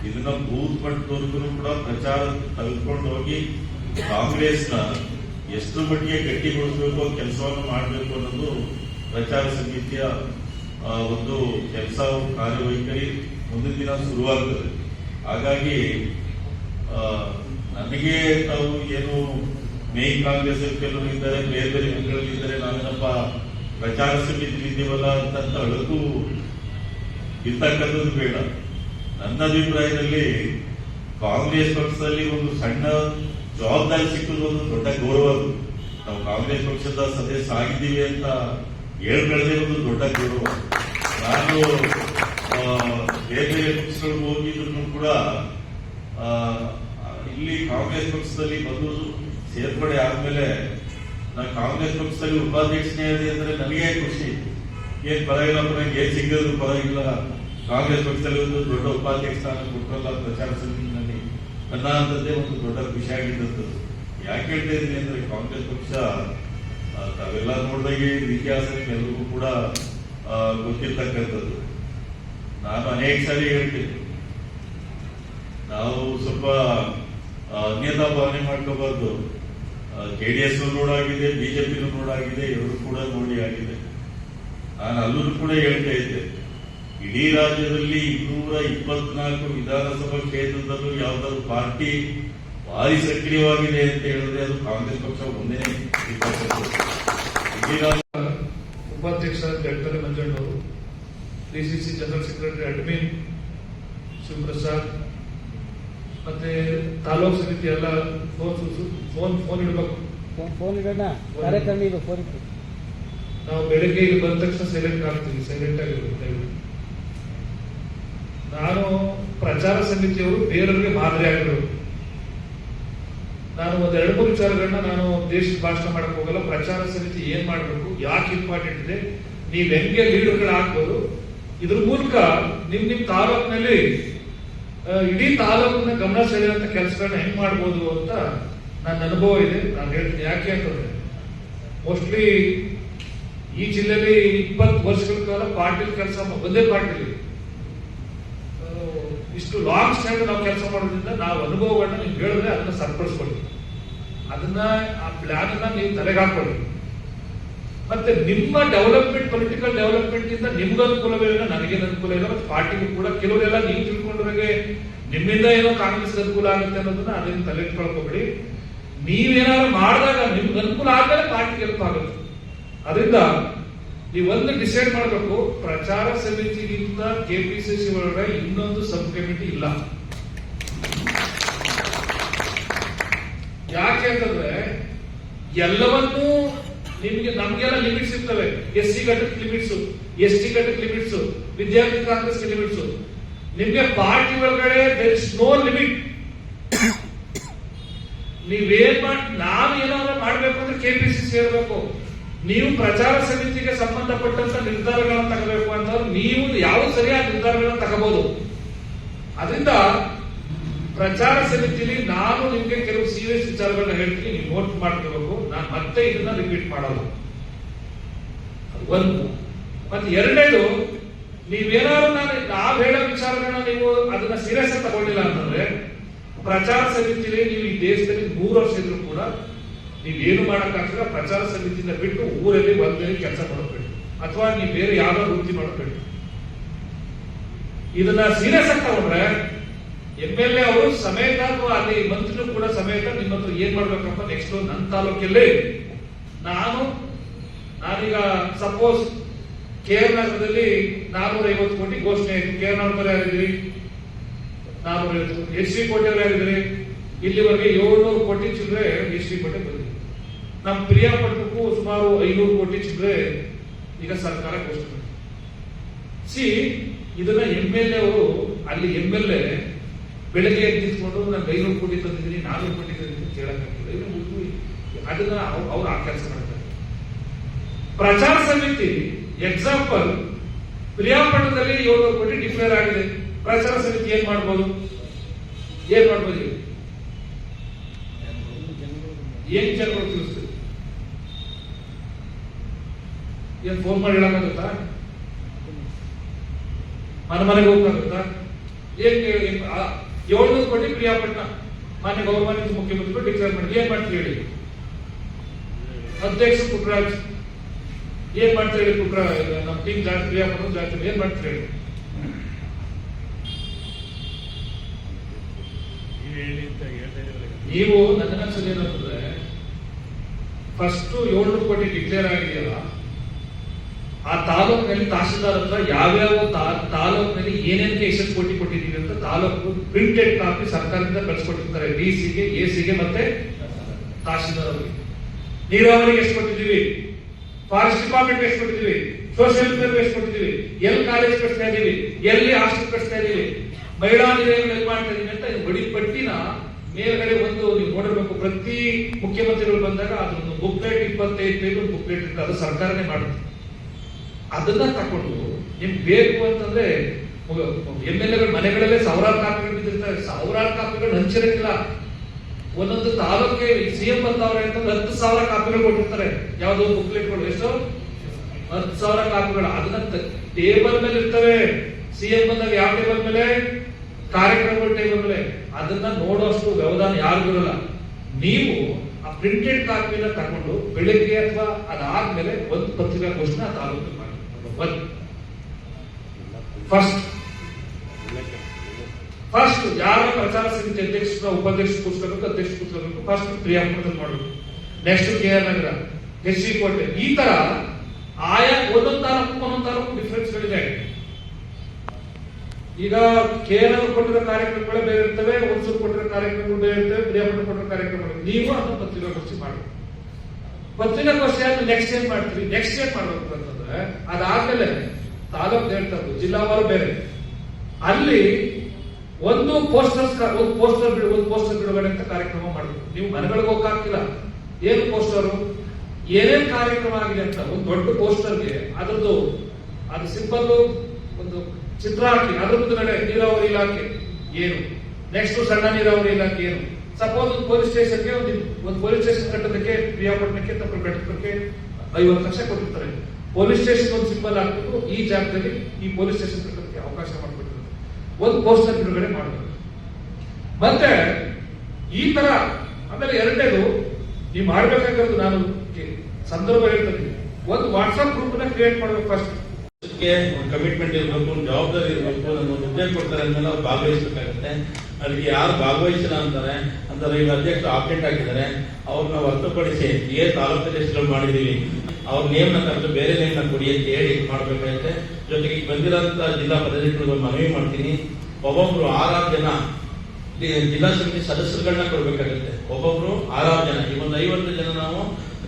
ಇದನ್ನ ಬೂತ್ ಮಟ್ಟದವರೆಗೂ ಕೂಡ ಪ್ರಚಾರ ತೆಗೆದುಕೊಂಡು ಹೋಗಿ ಕಾಂಗ್ರೆಸ್ನ ಎಷ್ಟು ಮಟ್ಟಿಗೆ ಗಟ್ಟಿಗೊಳಿಸಬೇಕು, ಕೆಲಸವನ್ನು ಮಾಡಬೇಕು ಅನ್ನೋದು ಪ್ರಚಾರ ಸಮಿತಿಯ ಒಂದು ಕೆಲಸ ಕಾರ್ಯವೈಖರಿ ಮುಂದಿನ ದಿನ ಶುರುವಾಗುತ್ತದೆ ಹಾಗಾಗಿ ನನಗೆ ತಾವು ಏನು ಮೇನ್ ಕಾಂಗ್ರೆಸ್ ಕೆಲವರು ಇದ್ದಾರೆ, ಬೇರೆ ಬೇರೆ ಪಕ್ಷಗಳಲ್ಲಿ ಇದ್ದಾರೆ, ನಾವೇನಪ್ಪ ಪ್ರಚಾರ ಸಮಿತಿ ಇದ್ದೀವಲ್ಲ ಅಂತ ಅಳಕು ಇರ್ತಕ್ಕಂಥದ್ದು ಬೇಡ ನನ್ನ ಅಭಿಪ್ರಾಯದಲ್ಲಿ ಕಾಂಗ್ರೆಸ್ ಪಕ್ಷದಲ್ಲಿ ಒಂದು ಸಣ್ಣ ಜವಾಬ್ದಾರಿ ಸಿಕ್ಕುದು ಒಂದು ದೊಡ್ಡ ಗೌರವ. ನಾವು ಕಾಂಗ್ರೆಸ್ ಪಕ್ಷದ ಸದಸ್ಯ ಆಗಿದ್ದೀವಿ ಅಂತ ಹೇಳ್ಕೊಳ್ಳದೆ ಒಂದು ದೊಡ್ಡ ಗೌರವ ನಾನು ಬೇರೆ ಪಕ್ಷಗಳಿಗೆ ಹೋಗಿದ್ರು ಕೂಡ ಇಲ್ಲಿ ಕಾಂಗ್ರೆಸ್ ಪಕ್ಷದಲ್ಲಿ ಬಂದು ಸೇರ್ಪಡೆ ಆದ್ಮೇಲೆ ನಾನು ಕಾಂಗ್ರೆಸ್ ಪಕ್ಷದಲ್ಲಿ ಉಪಾಧ್ಯಕ್ಷನೇ ಇದೆ ಅಂದ್ರೆ ನನಗೆ ಖುಷಿ. ಏನ್ ಪರವಾಗಿಲ್ಲ ನನಗೆ ಏನ್ ಸಿಕ್ಕಿದ್ರು ಪರವಾಗಿಲ್ಲ. ಕಾಂಗ್ರೆಸ್ ಪಕ್ಷದಲ್ಲಿ ಒಂದು ದೊಡ್ಡ ಉಪಾಧ್ಯಕ್ಷ ಸ್ಥಾನ ಕೊಟ್ಟಲ್ಲ ಪ್ರಚಾರ ಸಮಿತಿನಲ್ಲಿ ನನ್ನ ಅಂತದ್ದೇ ಒಂದು ದೊಡ್ಡ ಖುಷಿ ಆಗಿದ್ದದ್ದು. ಯಾಕೆ ಹೇಳ್ತಾ ಇದ್ದೀನಿ ಅಂದ್ರೆ ಕಾಂಗ್ರೆಸ್ ಪಕ್ಷ ತಾವೆಲ್ಲ ನೋಡಿದಾಗೆ ಇತಿಹಾಸ ನಿಮ್ಮೆಲ್ಲರಿಗೂ ಕೂಡ ಗೊತ್ತಿರ್ತಕ್ಕಂಥದ್ದು. ನಾನು ಅನೇಕ ಸಾರಿ ಹೇಳ್ತೀನಿ. ನಾವು ಸ್ವಲ್ಪ ಅನ್ಯತಾ ಭಾವನೆ ಮಾಡ್ಕೋಬಾರ್ದು. ಜೆಡಿಎಸ್ ನೋಡಾಗಿದೆ ಬಿಜೆಪಿನೂ ನೋಡಾಗಿದೆ ಎರಡು ಕೂಡ ನೋಡಿ ಆಗಿದೆ. ನಾನು ಅಲ್ಲೂ ಕೂಡ ಹೇಳ್ತಾ ಇದ್ದೆ. ಇಡೀ ರಾಜ್ಯದಲ್ಲಿ ಇನ್ನೂರ ಇಪ್ಪತ್ನಾಲ್ಕು ವಿಧಾನಸಭಾ ಕ್ಷೇತ್ರದಲ್ಲೂ ಯಾವ್ದಾದ್ರು ಪಾರ್ಟಿ ಭಾರಿ ಸಕ್ರಿಯವಾಗಿದೆ ಅಂತ ಹೇಳಿದ್ರೆ ಅದು ಕಾಂಗ್ರೆಸ್ ಪಕ್ಷ ಒಂದೇ ಉಪಾಧ್ಯಕ್ಷ
ಉಪಾಧ್ಯಕ್ಷ ಜಗತ್ತಲೆ ಮಂಜಣ್ಣವರು DCC general secretary admin Shivaprasad ಮತ್ತೆ ತಾಲೂಕು ಸಮಿತಿ ಎಲ್ಲ ಫೋನ್ ಫೋನ್ ಫೋನ್ ಇಡಬೇಕು.
ಫೋನ್ ಇಡೋಣ. ಕಾರ್ಯಕ್ರಮ ಇದು ಫೋನ್
ನಾವು ಬೆಳಿಗ್ಗೆ ಇಲ್ಲಿ ಬಂದ ತಕ್ಷಣ ಸೈಲೆಂಟ್ ಆಗ್ತೀವಿ ಸೈಲೆಂಟ್ ಆಗಿರ್ಬೇಕು ದಯವಿಟ್ಟು. ನಾನು ಪ್ರಚಾರ ಸಮಿತಿಯವರು ಬೇರೆಯವರಿಗೆ ಮಾದರಿ ಆಗಿರೋರು ನಾನು ಒಂದು ಎರಡು ಮೂರು ವಿಚಾರಗಳನ್ನ ನಾನು ದೇಶದ ಭಾಷಣ ಮಾಡಕ್ ಹೋಗಲ್ಲ. ಪ್ರಚಾರ ಸಮಿತಿ ಏನ್ ಮಾಡಬೇಕು? ಯಾಕೆ ಇಂಪಾರ್ಟೆಂಟ್ ಇದೆ? ನೀವ್ ಹೆಂಗೆ ಲೀಡರ್ಗಳು ಹಾಕ್ಬೋದು ಇದ್ರ ಮೂಲಕ ನಿಮ್ ನಿಮ್ ತಾಲೂಕಿನಲ್ಲಿ ಇಡೀ ತಾಲೂಕಿನ ಗಮನ ಸೆಳೆಯುವಂತ ಕೆಲಸಗಳನ್ನ ಹೆಂಗ್ ಮಾಡ್ಬೋದು ಅಂತ ನನ್ನ ಅನುಭವ ಇದೆ. ನಾನು ಹೇಳ್ತೀನಿ ಯಾಕೆ ಅಂತಂದ್ರೆ ಮೋಸ್ಟ್ಲಿ ಈ ಜಿಲ್ಲೆಯಲ್ಲಿ ಇಪ್ಪತ್ತು ವರ್ಷಗಳ ಕಾಲ ಪಾರ್ಟಿ ಕೆಲಸ ಒಂದೇ ಪಾರ್ಟಿಲಿ ಇಷ್ಟು ಲಾಂಗ್ ಸ್ಟ್ಯಾಂಡ್ ನಾವು ಕೆಲಸ ಮಾಡೋದ್ರಿಂದ ನಾವು ಅನುಭವಗಳನ್ನ ನೀವು ಹೇಳಿದ್ರೆ ಅದನ್ನ ಸರಿಪಡಿಸ್ಕೊಳ್ಳಿ. ಅದನ್ನ, ಆ ಪ್ಲಾನ್ ಅನ್ನ ನೀವು ತಲೆಗೆ ಹಾಕೊಳ್ಳಿ ಮತ್ತೆ ನಿಮ್ಮ ಡೆವಲಪ್ಮೆಂಟ್ ಪೊಲಿಟಿಕಲ್ ಡೆವಲಪ್ಮೆಂಟ್ ಇಂದ ನಿಮ್ಗೆ ಅನುಕೂಲವೇ ಇಲ್ಲ, ನನಗೇನು ಅನುಕೂಲ ಇಲ್ಲ, ಮತ್ತೆ ಪಾರ್ಟಿಗೂ ಕೂಡ ಕೆಲವರೆಲ್ಲ ನೀವು ತಿಳ್ಕೊಂಡ್ರೆ ನಿಮ್ಮಿಂದ ಏನೋ ಕಾಂಗ್ರೆಸ್ ಅನುಕೂಲ ಆಗುತ್ತೆ ಅನ್ನೋದನ್ನ ಅದನ್ನ ತಲೆ ಇಟ್ಕೊಳ್ಕೋಬೇಡಿ ನೀವೇನಾದ್ರು ಮಾಡಿದಾಗ ನಿಮ್ಗೆ ಅನುಕೂಲ ಆದ್ಮೇಲೆ ಪಾರ್ಟಿಗೆ ಹೆಲ್ಪ್ ಆಗುತ್ತೆ. ಅದರಿಂದ ನೀವೊಂದು ಡಿಸೈಡ್ ಮಾಡಬೇಕು, ಪ್ರಚಾರ ಸಮಿತಿಗಿಂತ ಕೆಪಿಸಿಸಿ ಒಳಗಡೆ ಇನ್ನೊಂದು ಸಬ್ ಕಮಿಟಿ ಇಲ್ಲ. ಯಾಕೆ ಅಂತಂದ್ರೆ, ಎಲ್ಲವನ್ನೂ ನಿಮ್ಗೆ, ನಮ್ಗೆಲ್ಲ ಲಿಮಿಟ್ಸ್ ಇರ್ತವೆ. ಎಸ್ ಸಿ ಘಟಕ ಲಿಮಿಟ್ಸ್ ಎಸ್ ಟಿ ಘಟಕ ಲಿಮಿಟ್ಸ್ ವಿದ್ಯಾರ್ಥಿ ಕಾಂಗ್ರೆಸ್ ಲಿಮಿಟ್ಸ್ ನಿಮ್ಗೆ ಪಾರ್ಟಿ ಒಳಗಡೆ ದೇರ್ ಇಸ್ ನೋ ಲಿಮಿಟ್ ನೀವೇನ್ ಮಾಡಿ, ನಾವು ಏನಾದ್ರೂ ಮಾಡ್ಬೇಕು ಅಂದ್ರೆ ಕೆಪಿಸಿ ಹೇಳ್ಬೇಕು ನೀವು ಪ್ರಚಾರ ಸಮಿತಿಗೆ ಸಂಬಂಧಪಟ್ಟಂತ ನಿರ್ಧಾರಗಳನ್ನು ತಗೋಬೇಕು ಅಂತಂದ್ರೆ ನೀವು ಯಾವ ಸರಿಯಾದ ನಿರ್ಧಾರಗಳನ್ನು ತಗೋಬಹುದು ಅದರಿಂದ ಪ್ರಚಾರ ಸಮಿತಿಲಿ ನಾನು ನಿಮಗೆ ಕೆಲವು ಸೀರಿಯಸ್ ವಿಚಾರಗಳನ್ನ ಹೇಳ್ತೀನಿ, ನೀವು ನೋಟ್ ಮಾಡ್ಕೋಬೇಕು. ನಾನು ಮತ್ತೆ ಇದನ್ನ ರಿಪೀಟ್ ಮಾಡೋದು. ಒಂದು. ಮತ್ತೆ ಎರಡನೇದು, ನೀವೇನಾದ್ರು ನಾನು ನಾವು ಹೇಳೋ ವಿಚಾರಗಳನ್ನ ನೀವು ಅದನ್ನ ಸೀರಿಯಸ್ ತಗೊಂಡಿಲ್ಲ ಅಂತಂದ್ರೆ ಪ್ರಚಾರ ಸಮಿತಿಲಿ ನೀವು ಈ ದೇಶದಲ್ಲಿ ಮೂರು ವರ್ಷ ಇದ್ರು ಕೂಡ ನೀವೇನು ಮಾಡಕ್ಕಾಗ್ತದ ಪ್ರಚಾರ ಸಮಿತಿಯಿಂದ ಬಿಟ್ಟು ಊರಲ್ಲಿ ಒಂದೇ ಕೆಲಸ ಮಾಡಬೇಡಿ ಅಥವಾ ನೀವು ಬೇರೆ ಯಾವ್ದೋ ವೃತ್ತಿ ಮಾಡಬೇಡಿ ಇದನ್ನ ಸೀರಿಯಸ್ ಆಗಿ ತಗೊಂಡ್ರೆ ಎಂ ಎಲ್ ಎ ಅವರು ಸಮೇತ ಅಥವಾ ಅಲ್ಲಿ ಮಂತ್ರಿಗಳು ಕೂಡ ಸಮೇತ ನಿಮ್ಮ ಹತ್ರ ಏನ್ ಮಾಡ್ಬೇಕಪ್ಪ ನೆಕ್ಸ್ಟ್ ನನ್ನ ತಾಲೂಕಲ್ಲಿ? ನಾನು, ನಾನೀಗ ಸಪೋಸ್ ಕೆ ಆರ್ ನಗರದಲ್ಲಿ ನಾನೂರ ಐವತ್ತು ಕೋಟಿ ಘೋಷಣೆ ಆಯ್ತು. ಕೆ ಆರ್ ನಗರದಲ್ಲಿ ಯಾರಿದ್ರಿ ನಾನೂರ ಐವತ್ತು ಎಚ್ ಸಿ ಕೋಟಿ ಯಾರಿದ್ರಿ ಇಲ್ಲಿವರೆಗೆ ಏಳ್ನೂರು ಕೋಟಿ ಚಿಲ್ಲರೆ ಎಸ್ ಸಿ ಕೋಟೆ ಬಂದಿದೆ. ನಮ್ಮ ಪ್ರಿಯಾಪಟ್ಟಣಕ್ಕೂ ಸುಮಾರು ಐನೂರು ಕೋಟಿ ಚಿಲ್ಲರೆ ಈಗ ಸರ್ಕಾರ ಘೋಷಣೆ. ಸಿ, ಇದನ್ನ ಎಂ ಎಲ್ ಎ ಅವರು, ಅಲ್ಲಿ ಎಂ ಎಲ್ ಎ ಬೆಳಗ್ಗೆ ಎದ್ದಿಸ್ಕೊಂಡು ನಾನು ಐನೂರು ಕೋಟಿ ತಂದಿದ್ದೀನಿ, ನಾನೂರು ಕೋಟಿ ತಂದಿದ್ದೀನಿ ಕೇಳಕ್ಕಾಗಿಲ್ಲ ಅದನ್ನ ಅವ್- ಅವ್ರು ಆ ಕೆಲಸ ಮಾಡ್ತಾರೆ. ಪ್ರಚಾರ ಸಮಿತಿ, ಎಕ್ಸಾಂಪಲ್ ಪ್ರಿಯಾಪಟ್ಟಣದಲ್ಲಿ ಏಳು ಕೋಟಿ ಡಿಕ್ಲೇರ್ ಆಗಿದೆ. ಪ್ರಚಾರ ಸಮಿತಿ ಏನ್ ಮಾಡ್ಬೋದು? ಏನ್ ಮಾಡ್ಬೋದು? ಏನ್ ಜನಗಳು? ತಿಳಿಸ್ತೀವಿ ಏನ್ ಫೋನ್ ಮಾಡಿ ಹೇಳಕ್ಕಾಗುತ್ತಾ? ಮನ ಮನೆಗೆ ಹೋಗ್ಬೇಕಾಗುತ್ತಾ? ಏನ್ ಏಳ್ನೂರು ಕೋಟಿ ಪ್ರಿಯಾಪಟ್ಟಣ ಮಾನ್ಯ ಗೌರವಾನ್ವಿತ ಮುಖ್ಯಮಂತ್ರಿಗಳು ಡಿಕ್ಲೇರ್ ಮಾಡಿ. ಏನ್ ಮಾಡ್ತೀವಿ ಹೇಳಿ? ಅಧ್ಯಕ್ಷ ಪುಟ್ರಾಜ್. ಏನ್ ಮಾಡ್ತೀರಿ ಹೇಳಿ ಪುಟ್ರ ನಮ್ಮ ಟೀಮ್ ಜಾಸ್ತಿ ಪ್ರಿಯಾಪಟ್ಟಣ ಜಾಸ್ತಿ ಏನ್ ಮಾಡ್ತೀರಿ ಹೇಳಿ? ನೀವು ನನ್ನ ಅನ್ಸೋದು ಏನಂತಂದ್ರೆ ಫಸ್ಟ್ ಏಳ್ನೂರು ಕೋಟಿ ಡಿಕ್ಲೇರ್ ಆಗಿದೆಯಲ್ಲ ಆ ತಾಲೂಕಿನಲ್ಲಿ ತಹಸೀಲ್ದಾರ್ ಹತ್ರ ಯಾವ್ಯಾವ ತಾಲೂಕಿನಲ್ಲಿ ಏನೇನು ಕೇಸಸ್ ಕೋಟಿ ಕೊಟ್ಟಿದ್ದೀವಿ ಅಂತ ತಾಲೂಕು ಪ್ರಿಂಟೆಡ್ ಕಾಪಿ ಸರ್ಕಾರದಿಂದ ಕಳಿಸ್ಕೊಟ್ಟಿರ್ತಾರೆ ಡಿ ಸಿಗೆ ಎ ಸಿಗೆ ಮತ್ತೆ ತಹಸೀಲ್ದಾರ್ ಅವರಿಗೆ. ನೀರಾವರಿಗೆ ಎಷ್ಟು ಕೊಟ್ಟಿದ್ದೀವಿ? ಫಾರೆಸ್ಟ್ ಡಿಪಾರ್ಟ್ಮೆಂಟ್ ಎಷ್ಟು ಕೊಟ್ಟಿದ್ದೀವಿ? ಸೋಷಿಯಲ್ ಎಷ್ಟು ಕೊಟ್ಟಿದ್ದೀವಿ? ಎಲ್ಲಿ ಕಾಲೇಜ್ ಕಟ್ತಾ ಇದೀವಿ? ಎಲ್ಲಿ ಹಾಸ್ಟೆಲ್ ಕಟ್ತಾ ಇದೀವಿ? ಮಹಿಳಾ ನಿಲಯಗಳು ಮಾಡ್ತಾ ಇದೀವಿ ಅಂತ ಬಡಿ ಪಟ್ಟಿನ ಮೇಲ್ಗಡೆ ಒಂದು ನೀವು ನೋಡಿರ್ಬೇಕು, ಪ್ರತಿ ಮುಖ್ಯಮಂತ್ರಿಗಳು ಬಂದಾಗ ಅದೊಂದು ಬುಕ್ಲೆಟ್ ಇಪ್ಪತ್ತೈದು ಪೇಜ್ ಬುಕ್ಲೆಟ್ ಇರ್ತದೆ, ಅದು ಸರ್ಕಾರನೇ ಮಾಡುತ್ತೆ. ಅದನ್ನ ತಕೊಂಡು ನಿಮ್ಗೆ ಬೇಕು ಅಂತಂದ್ರೆ ಎಂ ಎಲ್ ಎಗಳ ಮನೆಗಳಲ್ಲೇ ಸಾವಿರಾರು ಕಾಪಿಗಳು ಬಿದ್ದಿರ್ತಾರೆ ಸಾವಿರಾರು ಕಾಪಿಗಳು ಹಂಚಿರಕ್ಕಿಲ್ಲ. ಒಂದೊಂದು ತಾಲೂಕಿಗೆ ಸಿಎಂ ಬಂದವ್ರೆ ಅಂತಂದ್ರೆ ಹತ್ತು ಸಾವಿರ ಕಾಪಿಗಳು ಕೊಟ್ಟಿರ್ತಾರೆ. ಯಾವ್ದೋ ಬುಕ್ಲೆಟ್ಗಳು. ಎಷ್ಟು? ಹತ್ತು ಸಾವಿರ ಕಾಪಿಗಳು. ಅದನ್ನ ಟೇಬಲ್ ಮೇಲೆ ಇರ್ತವೆ. ಸಿಎಂ ಬಂದಾಗ ಯಾವ ಟೇಬಲ್ ಮೇಲೆ? ಕಾರ್ಯಕ್ರಮಗಳ ಟೇಬಲ್ ಮೇಲೆ. ಅದನ್ನ ನೋಡೋಷ್ಟು ವ್ಯವಧಾನ ಯಾರಿಗೂ ಇರಲ್ಲ. ನೀವು ಆ ಪ್ರಿಂಟೆಡ್ ಕಾಪಿನ ತಗೊಂಡು ಬೆಳಿಗ್ಗೆ ಅಥವಾ ಅದಾದ್ಮೇಲೆ ಒಂದು ಪತ್ರಿಕಾಗೋಷ್ಠಿನ ತಾಲೂಕು ಫಸ್ಟ್ ಫಸ್ಟ್ ಯಾರ ಪ್ರಚಾರ ಸಮಿತಿ ಅಧ್ಯಕ್ಷ ಉಪಾಧ್ಯಕ್ಷ ಕೂರಿಸ್ಕೋಬೇಕು ಅಧ್ಯಕ್ಷ ಕೂರಿಸ್ಕೋಬೇಕು ಫಸ್ಟ್ ಪ್ರಿಯಾಂಕದಲ್ಲಿ ಮಾಡಬೇಕು next K R Nagar, S C Kote. ಈ ತರ ಆಯಾ ಒಂದೊಂದು ತಾಲೂಕು ಒಂದೊಂದು ತಾಲೂಕು ಡಿಫ್ರೆನ್ಸ್ ಗಳಿದೆ. ಈಗ ಕೆ ಆರ್ ನಗರ ಕೊಟ್ಟಿರೋ ಕಾರ್ಯಕ್ರಮಗಳೇ ಬೇರೆ ಇರ್ತವೆ ಒಂದ್ಸೂರು ಕೊಟ್ಟಿರೋ ಕಾರ್ಯಕ್ರಮಗಳು ಬೇರೆ ಇರ್ತವೆ ಪ್ರಿಯಾಪಟ್ಟಣ ಕೊಟ್ಟಿರೋ ಕಾರ್ಯಕ್ರಮಗಳು. ನೀವು ಅದನ್ನ ಪತ್ರಿಕಾಗೋಷ್ಠಿ ಮಾಡಬೇಕು. ಪತ್ರಿಕಾಗೋಷ್ಠಿ ಆದ್ಮೇಲೆ ನೆಕ್ಸ್ಟ್ ಏನ್ ಮಾಡ್ತೀವಿ ನೆಕ್ಸ್ಟ್ ಏನ್ ಮಾಡ್ಬೇಕು ಅಂತಂದ್ರೆ, ಅದಾದ್ಮೇಲೆ ತಾಲೂಕ್ ಹೇಳ್ತಾರೆ ಜಿಲ್ಲಾವಾರು ಬೇರೆ. ಅಲ್ಲಿ ಒಂದು ಪೋಸ್ಟರ್ಸ್ ಒಂದು ಪೋಸ್ಟರ್ ಒಂದು ಪೋಸ್ಟರ್ ಬಿಡುಗಡೆ ಅಂತ ಕಾರ್ಯಕ್ರಮ ಮಾಡಬೇಕು. ನೀವು ಮನೆಗಳಿಗೆ ಹೋಗಕ್ಕಾಗ್ತಿಲ್ಲ ಏನು ಪೋಸ್ಟರು ಏನೇನ್ ಕಾರ್ಯಕ್ರಮ ಆಗಿದೆ ಅಂತ, ಒಂದು ದೊಡ್ಡ ಪೋಸ್ಟರ್ಗೆ ಅದರದ್ದು ಅದು ಸಿಂಪಲ್ ಒಂದು ಚಿತ್ರ ಹಾಕಿ ಅದ್ರ ಮುಂದುಗಡೆ ನೀರಾವರಿ ಇಲಾಖೆ, ಏನು? ನೆಕ್ಸ್ಟ್ ಸಣ್ಣ ನೀರಾವರಿ ಇಲಾಖೆ ಏನು? ಸಪೋಸ್ ಒಂದು ಪೊಲೀಸ್ ಸ್ಟೇಷನ್ಗೆ ಒಂದು ಒಂದು ಪೊಲೀಸ್ ಸ್ಟೇಷನ್ ಕಟ್ಟೋದಕ್ಕೆ ಪ್ರಿಯಾಪಟ್ಟಣಕ್ಕೆ ತಪ್ಪು ಕಟ್ಟೋದಕ್ಕೆ ಐವತ್ತು ಲಕ್ಷ ಕೊಟ್ಟಿರ್ತಾರೆ. ಪೊಲೀಸ್ ಸ್ಟೇಷನ್ ಒಂದು ಸಿಂಬಲ್ ಹಾಕ್ಬಿಟ್ಟು ಈ ಜಾಗದಲ್ಲಿ ಈ ಪೊಲೀಸ್ ಸ್ಟೇಷನ್ ಕಟ್ಟೋದಕ್ಕೆ ಅವಕಾಶ ಮಾಡಿಕೊಟ್ಟಿರ್ತಾರೆ ಒಂದು ಪೋಸ್ಟರ್ ಬಿಡುಗಡೆ ಮಾಡಬೇಕು ಮತ್ತೆ ಈ ತರ ಆಮೇಲೆ ಎರಡನೇದು ನೀವು ಮಾಡ್ಬೇಕಾಗಿರೋದು ನಾನು ಸಂದರ್ಭ ಹೇಳ್ತೀನಿ ಒಂದು ವಾಟ್ಸಪ್ ಗ್ರೂಪ್ನ ಕ್ರಿಯೇಟ್ ಮಾಡ್ಬೇಕು ಫಸ್ಟ್
ಗೆ ಒಂದು ಕಮಿಟ್ಮೆಂಟ್ ಇರಬೇಕು, ಒಂದು ಜವಾಬ್ದಾರಿ ಇರಬೇಕು, ಒಂದು ಹುದ್ದೆ ಕೊಡ್ತಾರೆ ಅಂದ್ಮೇಲೆ ಅವ್ರು ಭಾಗವಹಿಸಬೇಕಾಗುತ್ತೆ. ಅದಕ್ಕೆ ಯಾರು ಭಾಗವಹಿಸಿಲ್ಲ ಅಂತಾರೆ ಅಂತಾರೆ ಈಗ ಅಧ್ಯಕ್ಷರು ಆಪ್ಡೇಟ್ ಆಗಿದ್ದಾರೆ ಅವ್ರನ್ನ ಹೊರತುಪಡಿಸಿ ಏನ್ ತಾಲೂಕು ಅಧ್ಯಕ್ಷಗಳು ಮಾಡಿದೀವಿ ಅವ್ರ ನೇಮ್ನ ಕರೆದು ಬೇರೆ ನೇಮ್ನ ಕೊಡಿ ಅಂತ ಹೇಳಿ ಮಾಡ್ಬೇಕಾಗುತ್ತೆ. ಜೊತೆಗೆ ಬಂದಿರೋಂತ ಜಿಲ್ಲಾ ಪದಾಧಿಕಾರಿಗಳು ಮನವಿ ಮಾಡ್ತೀನಿ. ಒಬ್ಬೊಬ್ರು ಆರಾರು ಜನ, ಜಿಲ್ಲಾ ಸಮಿತಿ ಸದಸ್ಯರುಗಳನ್ನ ಕೊಡ್ಬೇಕಾಗುತ್ತೆ. ಒಬ್ಬೊಬ್ರು ಆರಾರು ಜನ ಈ ಒಂದು ಐವತ್ತು ಜನ ನಾವು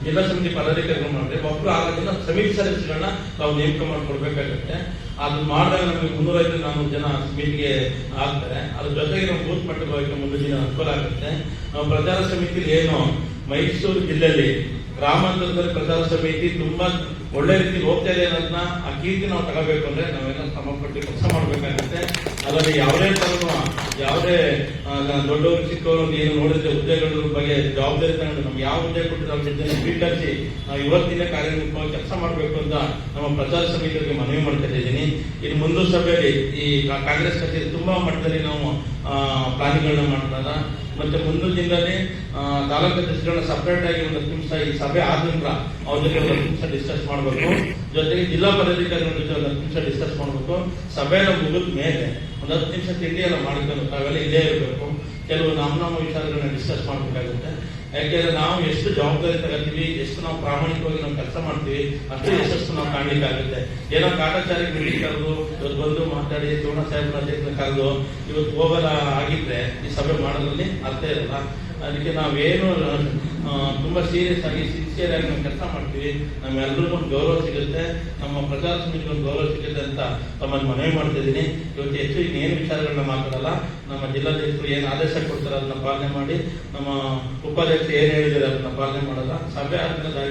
ಜಿಲ್ಲಾ ಸಮಿತಿ ಪದಾಧಿಕಾರಿಗಳು ಮಾಡಿದ್ರೆ ಒಬ್ಬರು ಆಗೋದನ್ನ ಸಮಿತಿ ಸದಸ್ಯರನ್ನ ನಾವು ನೇಮಕ ಮಾಡ್ಕೊಡ್ಬೇಕಾಗುತ್ತೆ. ಅದು ಮಾಡಿದಾಗ ನಮಗೆ ಮುನ್ನೂರೈವತ್ತು ನಾನ್ನೂರು ಜನ ಸಮಿತಿಗೆ ಆಗ್ತಾರೆ. ಅದ್ರ ಜೊತೆಗೆ ನಾವು ಬೂತ್ ಹೋಗಕ್ಕೆ ಮುಂದೆ ದಿನ ಅನುಕೂಲ ಆಗುತ್ತೆ. ನಾವು ಪ್ರಚಾರ ಸಮಿತಿಲಿ ಏನು ಮೈಸೂರು ಜಿಲ್ಲೆಯಲ್ಲಿ ಗ್ರಾಮಾಂತರದಲ್ಲಿ ಪ್ರಚಾರ ಸಮಿತಿ ತುಂಬಾ ಒಳ್ಳೆ ರೀತಿ ಹೋಗ್ತಾ ಇದೆ ಅನ್ನೋದನ್ನ ಆ ಕೀರ್ತಿ ನಾವು ತಗೋಬೇಕು ಅಂದ್ರೆ ನಾವೆಲ್ಲ ಶ್ರಮ ಪಟ್ಟು ಕೆಲಸ ಮಾಡ್ಬೇಕಾಗುತ್ತೆ. ಅಲ್ಲದೆ ಯಾವುದೇ ತರನು, ಯಾವುದೇ ದೊಡ್ಡವರು, ಚಿಕ್ಕವರು ಏನು ನೋಡಿದ್ರೆ ಹುದ್ದೆಗಳ ಬಗ್ಗೆ ಜವಾಬ್ದಾರಿ ತಗೊಂಡು ನಮ್ಗೆ ಯಾವ ಹುದ್ದೆ ಜೊತೆ ಸ್ವೀಕರಿಸಿ ನಾವು ಇವತ್ತಿನ ಕಾರ್ಯರೂಪವಾಗಿ ಕೆಲಸ ಮಾಡಬೇಕು ಅಂತ ನಮ್ಮ ಪ್ರಚಾರ ಸಮಿತಿಯವರಿಗೆ ಮನವಿ ಮಾಡ್ತಾ ಇದ್ದೀನಿ. ಇನ್ನು ಮುಂದೆ ಸಭೆಯಲ್ಲಿ ಈ ಕಾಂಗ್ರೆಸ್ ಕಚೇರಿ ತುಂಬಾ ಮಟ್ಟದಲ್ಲಿ ನಾವು ಪ್ಲಾನಿಂಗ್ಗಳನ್ನ ಮಾಡ್ತಾರ. ಮತ್ತೆ ಮುಂದಿನ ದಿನದಲ್ಲಿ ತಾಲೂಕು ಅಧ್ಯಕ್ಷರನ್ನ ಸಪರೇಟ್ ಆಗಿ ಒಂದು ನಿಮಿಷ ಈ ಸಭೆ ಆದ ನಂತರ ಅವ್ರ ಜೊತೆ ಒಂದು ನಿಮಿಷ ಡಿಸ್ಕಸ್ ಮಾಡಬೇಕು. ಜೊತೆಗೆ ಜಿಲ್ಲಾ ಪದಾಧಿಕಾರಿಗಳ ಜೊತೆ ಒಂದು ನಿಮಿಷ ಡಿಸ್ಕಸ್ ಮಾಡಬೇಕು. ಸಭೆನ ಮುಗಿದ ಮೇಲೆ ಒಂದು ಹತ್ತು ನಿಮಿಷ ತಿಂಡಿ ಎಲ್ಲ ಮಾಡಿಕೊಂಡು ತಾವೆಲ್ಲ ಇಲ್ಲೇ ಇರಬೇಕು. ಕೆಲವು ನಮ್ಮ ನಮ್ಮ ವಿಚಾರಗಳನ್ನ ಡಿಸ್ಕಸ್ ಮಾಡಬೇಕಾಗುತ್ತೆ. ಯಾಕೆಂದ್ರೆ ನಾವು ಎಷ್ಟು ಜವಾಬ್ದಾರಿ ತಗೋತೀವಿ, ಎಷ್ಟು ನಾವು ಪ್ರಾಮಾಣಿಕವಾಗಿ ನಾವು ಕೆಲಸ ಮಾಡ್ತೀವಿ, ಅಷ್ಟು ಯಶಸ್ಸು ನಾವು ಕಾಣಲಿಕ್ಕಾಗುತ್ತೆ. ಏನೋ ಕಾಟಾಚಾರಿ ಮೀಟಿಂಗ್ ಕರೆದು ಇವತ್ತು ಬಂದು ಮಾತಾಡಿ ಚೋಣ ಸಾಹೇಬ್ರ ಕರೆದು ಇವತ್ತು ಹೋಗಲ್ಲ ಆಗಿದ್ರೆ ಈ ಸಭೆ ಮಾಡೋದ್ರಲ್ಲಿ ಅರ್ಥ ಇರಲ್ಲ. ಅದಕ್ಕೆ ನಾವೇನು ತುಂಬಾ ಸೀರಿಯಸ್ ಆಗಿ ಸಿನ್ಸಿಯರ್ ಆಗಿ ನಾವು ಕೆಲಸ ಮಾಡ್ತೀವಿ. ನಮ್ಮೆಲ್ಲರಿಗೂ ಒಂದು ಗೌರವ ಸಿಗುತ್ತೆ. ನಮ್ಮ ಪ್ರಚಾರ ಸಮಿತಿಗೆ ಒಂದು ಗೌರವ ಸಿಗುತ್ತೆ ಅಂತ ತಮ್ಮಲ್ಲಿ ಮನವಿ ಮಾಡ್ತಾ ಇದ್ದೀನಿ. ಇವತ್ತು ಹೆಚ್ಚು ಇನ್ನೇನು ವಿಚಾರಗಳನ್ನ ಮಾತಾಡಲ್ಲ. ನಮ್ಮ ಜಿಲ್ಲಾಧ್ಯಕ್ಷರು ಏನು ಆದೇಶ ಕೊಡ್ತಾರೆ ಅದನ್ನ ಪಾಲನೆ ಮಾಡಿ, ನಮ್ಮ ಉಪಾಧ್ಯಕ್ಷರು ಏನು ಹೇಳಿದ್ದಾರೆ ಅದನ್ನ ಪಾಲನೆ ಮಾಡಲ್ಲ ಸಭೆ ಆದ್ಮೇಲೆ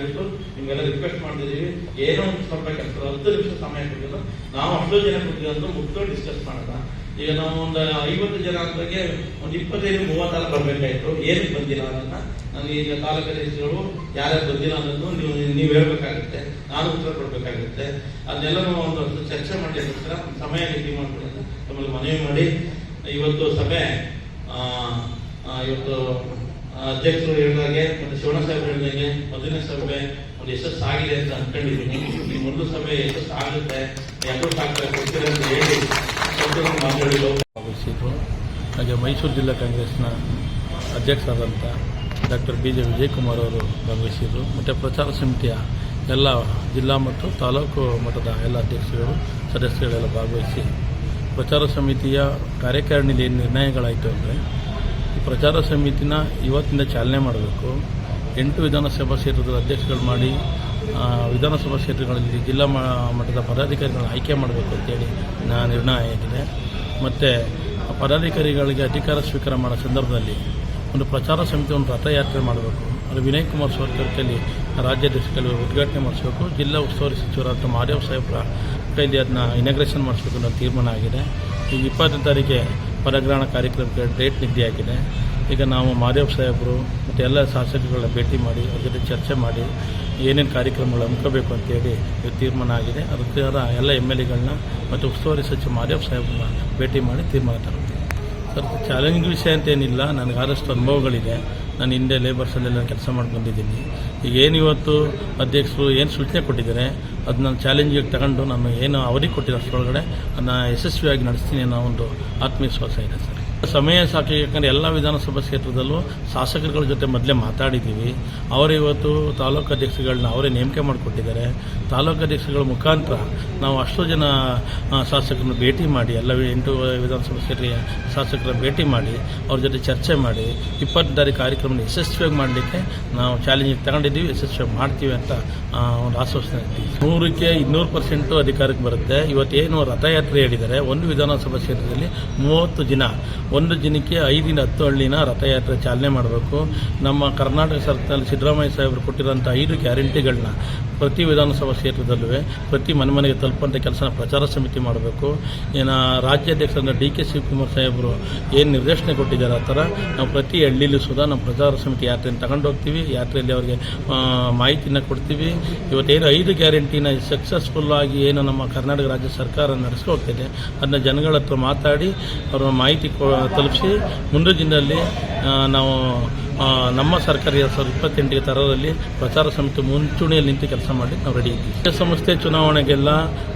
ನಿಮ್ಗೆಲ್ಲ ರಿಕ್ವೆಸ್ಟ್ ಮಾಡ್ತಿದ್ದೀವಿ ಏನೋ ಒಂದು ಸ್ವಲ್ಪ ಕೆಲಸ, ಹತ್ತು ನಿಮಿಷ ಸಮಯ ಕೊಟ್ಟಿಲ್ಲ. ನಾವು ಅಷ್ಟೋ ಜನ ಕೊಟ್ಟಿದ್ದೀವಿ ಅಂತ ಮುಕ್ತ ಡಿಸ್ಕಸ್ ಮಾಡೋಣ ಈಗ ನಾವು ಒಂದು ಐವತ್ತು ಜನ ಅಂದಾಗೆ ಒಂದು ಇಪ್ಪತ್ತೈದು ಮೂವತ್ತಾರು ಬರ್ಬೇಕಾಯ್ತು. ಏನಕ್ಕೆ ಬಂದಿಲ್ಲ ಅದನ್ನ? ನಾನು ಈಗ ತಾಲೂಕು ಹೆಸರುಗಳು ಯಾರ್ಯಾರು ಬಂದಿಲ್ಲ ಅನ್ನೋದು ನೀವು ನೀವು ಹೇಳ್ಬೇಕಾಗುತ್ತೆ, ನಾನು ಉತ್ತರ ಕೊಡ್ಬೇಕಾಗುತ್ತೆ. ಅದನ್ನೆಲ್ಲ ನಾವು ಒಂದು ಚರ್ಚೆ ಮಾಡಿ ನಂತರ ಸಮಯ ನಿಧಿ ಮಾಡ್ಕೊಳ್ಳಿ ತಮ್ಮಲ್ಲಿ ಮನವಿ ಮಾಡಿ. ಇವತ್ತು ಸಭೆ ಇವತ್ತು ಅಧ್ಯಕ್ಷರು ಹೇಳಿದಾಗೆ ಮತ್ತೆ ಶಿವಣ ಸಾಹೇಬ್ ಹೇಳಿದಾಗೆ ಮೊದಲನೇ ಸಭೆ ಒಂದು ಯಶಸ್ಸು ಆಗಿದೆ ಅಂತ ಅನ್ಕೊಂಡಿದ್ದೀನಿ. ಈ ಮೊದಲು ಸಭೆ ಯಶಸ್ಸು ಆಗುತ್ತೆ ಯಶಸ್ಸು ಆಗ್ತಾ ಅಂತ ಹೇಳಿ ಸ್ವಲ್ಪ ಮಾತಾಡಿ.
ಭಾಗವಹಿಸಿದ್ರು. ಹಾಗೆ ಮೈಸೂರು ಜಿಲ್ಲಾ ಕಾಂಗ್ರೆಸ್ನ ಅಧ್ಯಕ್ಷರಾದಂಥ ಡಾಕ್ಟರ್ ಬಿ ಜೆ ವಿಜಯಕುಮಾರ್ ಅವರು ಭಾಗವಹಿಸಿದರು ಮತ್ತು ಪ್ರಚಾರ ಸಮಿತಿಯ ಎಲ್ಲ ಜಿಲ್ಲಾ ಮತ್ತು ತಾಲೂಕು ಮಟ್ಟದ ಎಲ್ಲ ಅಧ್ಯಕ್ಷರು ಸದಸ್ಯರುಗಳೆಲ್ಲ ಭಾಗವಹಿಸಿ ಪ್ರಚಾರ ಸಮಿತಿಯ ಕಾರ್ಯಕಾರಿಣಿಯಲ್ಲಿ ಏನು ನಿರ್ಣಯಗಳಾಯಿತು ಅಂದರೆ, ಈ ಪ್ರಚಾರ ಸಮಿತಿನ ಇವತ್ತಿಂದ ಚಾಲನೆ ಮಾಡಬೇಕು. ಎಂಟು ವಿಧಾನಸಭಾ ಕ್ಷೇತ್ರದ ಅಧ್ಯಕ್ಷಗಳು ಮಾಡಿ ವಿಧಾನಸಭಾ ಕ್ಷೇತ್ರಗಳಲ್ಲಿ ಜಿಲ್ಲಾ ಮಟ್ಟದ ಪದಾಧಿಕಾರಿಗಳನ್ನ ಆಯ್ಕೆ ಮಾಡಬೇಕು ಅಂತೇಳಿ ನಿರ್ಣಯ ಆಗಿದೆ. ಮತ್ತು ಪದಾಧಿಕಾರಿಗಳಿಗೆ ಅಧಿಕಾರ ಸ್ವೀಕಾರ ಮಾಡೋ ಸಂದರ್ಭದಲ್ಲಿ ಒಂದು ಪ್ರಚಾರ ಸಮಿತಿ ಒಂದು ರಥಯಾತ್ರೆ ಮಾಡಬೇಕು. ಅದು ವಿನಯ್ ಕುಮಾರ್ ಸರ್ ಕೈಲಿ ರಾಜ್ಯಾಧ್ಯಕ್ಷ ಉದ್ಘಾಟನೆ ಮಾಡಿಸಬೇಕು. ಜಿಲ್ಲಾ ಉಸ್ತುವಾರಿ ಸಚಿವರಾದ ಮಹಾದೇವ್ ಸಾಹೇಬ್ರ ಕೈಲಿ ಅದನ್ನ ಇನಾಗ್ರೇಷನ್ ಮಾಡಿಸ್ಬೇಕು ಅನ್ನೋ ತೀರ್ಮಾನ ಆಗಿದೆ. ಈಗ ಇಪ್ಪತ್ತನೇ ತಾರೀಕಿಗೆ ಪರಗ್ರಹಣ ಕಾರ್ಯಕ್ರಮಕ್ಕೆ ಡೇಟ್ ನಿಗದಿಯಾಗಿದೆ ಈಗ ನಾವು ಮಹಾದೇವ್ ಸಾಹೇಬರು ಮತ್ತು ಎಲ್ಲ ಶಾಸಕಗಳನ್ನ ಭೇಟಿ ಮಾಡಿ ಅವ್ರ ಜೊತೆ ಚರ್ಚೆ ಮಾಡಿ ಏನೇನು ಕಾರ್ಯಕ್ರಮಗಳು ಹಮ್ಮಿಕೋಬೇಕು ಅಂತೇಳಿ ತೀರ್ಮಾನ ಆಗಿದೆ. ಅದಕ್ಕೆ ಎಲ್ಲ ಎಂ ಎಲ್ ಎಗಳನ್ನ ಮತ್ತು ಉಸ್ತುವಾರಿ ಸಚಿವ ಮಹಾದೇವ್ ಸಾಹೇಬ್ರನ್ನ ಭೇಟಿ ಮಾಡಿ ತೀರ್ಮಾನ ತಗೊಳ್ತೀವಿ ಸರ್ ಚಾಲೆಂಜಿಂಗ್ ವಿಷಯ ಅಂತೇನಿಲ್ಲ. ನನಗೆ ಆದಷ್ಟು ಅನುಭವಗಳಿದೆ. ನಾನು ಹಿಂದೆ ಲೇಬರ್ಸಲ್ಲೆಲ್ಲ ಕೆಲಸ ಮಾಡ್ಕೊಂಡಿದ್ದೀನಿ. ಈಗ ಏನು ಇವತ್ತು ಅಧ್ಯಕ್ಷರು ಏನು ಸೂಚನೆ ಕೊಟ್ಟಿದ್ದಾರೆ, ಅದು ನಾನು ಚಾಲೆಂಜಿಗೆ ತಗೊಂಡು ನಾನು ಏನು ಅವರಿಗೆ ಕೊಟ್ಟಿರೋ ಅಷ್ಟರೊಳಗಡೆ ಅದನ್ನ ಯಶಸ್ವಿಯಾಗಿ ನಡೆಸ್ತೀನಿ ಅನ್ನೋ ಒಂದು ಆತ್ಮವಿಶ್ವಾಸ ಇದೆ ಸರ್.
ಸಮಯ ಸಾಕಿ, ಯಾಕಂದರೆ ಎಲ್ಲ ವಿಧಾನಸಭಾ ಕ್ಷೇತ್ರದಲ್ಲೂ ಶಾಸಕರುಗಳ ಜೊತೆ ಮೊದಲೇ ಮಾತಾಡಿದ್ದೀವಿ ಅವರು ಇವತ್ತು ತಾಲೂಕು ಅಧ್ಯಕ್ಷಗಳನ್ನ ಅವರೇ ನೇಮಕ ಮಾಡಿಕೊಟ್ಟಿದ್ದಾರೆ. ತಾಲೂಕು ಅಧ್ಯಕ್ಷಗಳ ಮುಖಾಂತರ ನಾವು ಅಷ್ಟು ಜನ ಶಾಸಕರನ್ನು ಭೇಟಿ ಮಾಡಿ, ಎಲ್ಲ ಎಂಟು ವಿಧಾನಸಭಾ ಕ್ಷೇತ್ರ ಶಾಸಕರ ಭೇಟಿ ಮಾಡಿ, ಅವ್ರ ಜೊತೆ ಚರ್ಚೆ ಮಾಡಿ ಇಪ್ಪತ್ತು ತಾರೀಕು ಕಾರ್ಯಕ್ರಮ ಯಶಸ್ವಿಯಾಗಿ ಮಾಡಲಿಕ್ಕೆ ನಾವು ಚಾಲೆಂಜ್ ತಗೊಂಡಿದ್ದೀವಿ, ಯಶಸ್ವಿಯಾಗಿ ಮಾಡ್ತೀವಿ ಅಂತ ಒಂದು ಆಶ್ವಾಸನೆ ನೂರಕ್ಕೆ ಇನ್ನೂರು ಪರ್ಸೆಂಟು ಅಧಿಕಾರಕ್ಕೆ ಬರುತ್ತೆ. ಇವತ್ತೇನು ರಥಯಾತ್ರೆ ಹೇಳಿದ್ದಾರೆ, ಒಂದು ವಿಧಾನಸಭಾ ಕ್ಷೇತ್ರದಲ್ಲಿ ಮೂವತ್ತು ದಿನ ಒಂದು ದಿನಕ್ಕೆ ಐದಿಂದ ಹತ್ತು ಹಳ್ಳಿನ ರಥಯಾತ್ರೆ ಚಾಲನೆ ಮಾಡಬೇಕು. ನಮ್ಮ ಕರ್ನಾಟಕ ಸರ್ಕಾರದಲ್ಲಿ ಸಿದ್ದರಾಮಯ್ಯ ಸಾಹೇಬರು ಕೊಟ್ಟಿರೋಂಥ ಐದು ಗ್ಯಾರಂಟಿಗಳನ್ನ ಪ್ರತಿ ವಿಧಾನಸಭಾ ಕ್ಷೇತ್ರದಲ್ಲೂ ಪ್ರತಿ ಮನೆ ಮನೆಗೆ ತಲುಪುವಂಥ ಕೆಲಸನ ಪ್ರಚಾರ ಸಮಿತಿ ಮಾಡಬೇಕು. ಏನು ರಾಜ್ಯಾಧ್ಯಕ್ಷರಾದ ಡಿ ಕೆ ಶಿವಕುಮಾರ್ ಸಾಹೇಬರು ಏನು ನಿರ್ದೇಶನ ಕೊಟ್ಟಿದ್ದಾರೆ ಆ ಥರ, ನಾವು ಪ್ರತಿ ಹಳ್ಳಿಲೂ ಸುಧಾ ನಮ್ಮ ಪ್ರಚಾರ ಸಮಿತಿ ಯಾತ್ರೆಯನ್ನು ತಗೊಂಡು ಹೋಗ್ತೀವಿ. ಯಾತ್ರೆಯಲ್ಲಿ ಅವರಿಗೆ ಮಾಹಿತಿನ ಕೊಡ್ತೀವಿ. ಇವತ್ತೇನು ಐದು ಗ್ಯಾರಂಟಿನ ಸಕ್ಸಸ್ಫುಲ್ ಆಗಿ ಏನು ನಮ್ಮ ಕರ್ನಾಟಕ ರಾಜ್ಯ ಸರ್ಕಾರ ನಡೆಸ್ಕೊ ಅದನ್ನ ಜನಗಳ ಹತ್ರ ಮಾತಾಡಿ, ಅವರ ಮಾಹಿತಿ ಕೊ, ತಲುಪಿಸಿ, ಮುಂದಿನ ದಿನದಲ್ಲಿ ನಾವು ನಮ್ಮ ಸರ್ಕಾರಿ ಎರಡು ಸಾವಿರದ ಇಪ್ಪತ್ತೆಂಟಿಗೆ ತರೋದಲ್ಲಿ ಪ್ರಚಾರ ಸಮಿತಿ ಮುಂಚೂಣಿಯಲ್ಲಿ ನಿಂತು ಕೆಲಸ ಮಾಡಿ ನಾವು ರೆಡಿ ಇದ್ದೀವಿ. ಸಂಸ್ಥೆ ಚುನಾವಣೆಗೆಲ್ಲ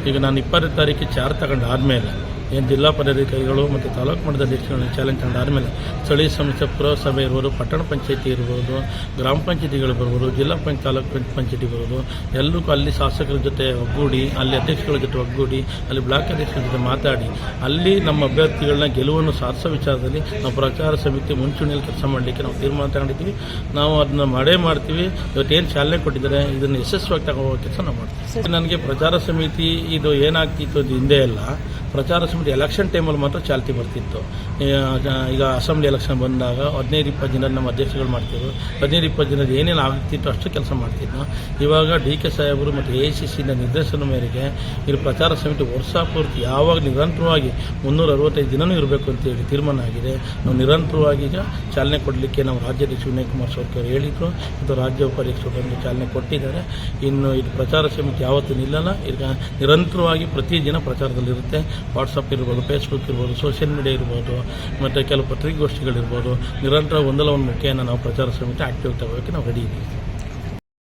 ಈಗ ನಾನು ಇಪ್ಪತ್ತನೇ ತಾರೀಕು ಚಾರ್ ತಗೊಂಡು ಆದಮೇಲೆ ಏನು ಜಿಲ್ಲಾ ಪದಾಧಿಕಾರಿಗಳು ಮತ್ತು ತಾಲೂಕು ಮಟ್ಟದ ಅಧ್ಯಕ್ಷಗಳನ್ನ ಚಾಲೆಂಜ್ ಆದಮೇಲೆ ಸ್ಥಳೀಯ ಸಂಸ್ಥೆ, ಪುರಸಭೆ ಇರ್ಬೋದು, ಪಟ್ಟಣ ಪಂಚಾಯತಿ ಇರ್ಬೋದು, ಗ್ರಾಮ ಪಂಚಾಯತಿಗಳು ಬರ್ಬೋದು, ಜಿಲ್ಲಾ ಪಂಚ ತಾಲೂಕು ಪಂಚ ಪಂಚಾಯತಿ ಬರ್ಬೋದು ಎಲ್ಲರಿಗೂ ಅಲ್ಲಿ ಶಾಸಕರ ಜೊತೆ ಒಗ್ಗೂಡಿ, ಅಲ್ಲಿ ಅಧ್ಯಕ್ಷಗಳ ಜೊತೆ ಒಗ್ಗೂಡಿ, ಅಲ್ಲಿ ಬ್ಲಾಕ್ ಅಧ್ಯಕ್ಷರ ಜೊತೆ ಮಾತಾಡಿ, ಅಲ್ಲಿ ನಮ್ಮ ಅಭ್ಯರ್ಥಿಗಳನ್ನ ಗೆಲುವನ್ನು ಸಾಧಿಸೋ ವಿಚಾರದಲ್ಲಿ ನಾವು ಪ್ರಚಾರ ಸಮಿತಿ ಮುಂಚೂಣಿಯಲ್ಲಿ ಕೆಲಸ ಮಾಡಲಿಕ್ಕೆ ನಾವು ತೀರ್ಮಾನ ತಗೊಂಡಿದ್ದೀವಿ. ನಾವು ಅದನ್ನ ಮಾಡೇ ಮಾಡ್ತೀವಿ. ಇವತ್ತೇನು ಚಾಲನೆ ಕೊಟ್ಟಿದ್ದಾರೆ, ಇದನ್ನು ಯಶಸ್ವಿಯಾಗಿ ತಗೋ ಕೆಲಸ ನಾವು ಮಾಡ್ತೀವಿ. ನನಗೆ ಪ್ರಚಾರ ಸಮಿತಿ ಇದು ಏನಾಗ್ತಿತ್ತು ಅದು ಹಿಂದೆ ಎಲ್ಲ ಪ್ರಚಾರ ಸಮಿತಿ ಎಲೆಕ್ಷನ್ ಟೈಮಲ್ಲಿ ಮಾತ್ರ ಚಾಲ್ತಿ ಬರ್ತಿತ್ತು. ಈಗ- ಅಸೆಂಬ್ಲಿ ಎಲೆಕ್ಷನ್ ಬಂದಾಗ ಹದಿನೈದು, ಇಪ್ಪತ್ತು ದಿನ ನಮ್ಮ ಅಧ್ಯಕ್ಷಗಳು ಮಾಡ್ತಿದ್ರು. ಹದಿನೈದು, ಇಪ್ಪತ್ತು ದಿನದ ಏನೇನು ಆಗ್ತಿತ್ತು ಅಷ್ಟು ಕೆಲಸ ಮಾಡ್ತಿದ್ವು ಇವಾಗ ಡಿ ಕೆ ಸಾಹೇಬರು ಮತ್ತು ಎ ಸಿ ಸಿನ ನಿರ್ದೇಶನ ಮೇರೆಗೆ ಇಲ್ಲಿ ಪ್ರಚಾರ ಸಮಿತಿ ವರ್ಷ ಪೂರ್ತಿ ಯಾವಾಗ ನಿರಂತರವಾಗಿ ಮುನ್ನೂರ ಅರವತ್ತೈದು ದಿನವೂ ಇರಬೇಕು ಅಂತೇಳಿ ತೀರ್ಮಾನ ಆಗಿದೆ. ನಾವು ನಿರಂತರವಾಗಿ ಈಗ ಚಾಲನೆ ಕೊಡಲಿಕ್ಕೆ ನಾವು ರಾಜ್ಯಾಧ್ಯಕ್ಷ ವಿನಯ್ ಕುಮಾರ್ ಸೌಕರ್ ಹೇಳಿದ್ರು. ಮತ್ತು ರಾಜ್ಯ ಉಪಾಧ್ಯಕ್ಷರು ಚಾಲನೆ ಕೊಟ್ಟಿದ್ದಾರೆ. ಇನ್ನು ಇದು ಪ್ರಚಾರ ಸಮಿತಿ ಯಾವತ್ತೂ ನಿಲ್ಲಲ್ಲ. ಈಗ ನಿರಂತರವಾಗಿ ಪ್ರತಿದಿನ ಪ್ರಚಾರದಲ್ಲಿರುತ್ತೆ. ವಾಟ್ಸಪ್ ಇರ್ಬೋದು ಫೇಸ್ಬುಕ್ ಇರ್ಬೋದು ಸೋಷಿಯಲ್ ಮೀಡಿಯಾ ಇರ್ಬೋದು, ಮತ್ತು ಕೆಲವು ಪತ್ರಿಕಾಗೋಷ್ಠಿಗಳಿರ್ಬೋದು, ನಿರಂತರ ಒಂದಲ್ಲ ಒಂದು ಮುಖೇನ ನಾವು ಪ್ರಚಾರ ಸಮಿತಿ ಆಕ್ಟಿವ್ ತಗೋಕ್ಕೆ ನಾವು ರೆಡಿ ಇದ್ದೀವಿ.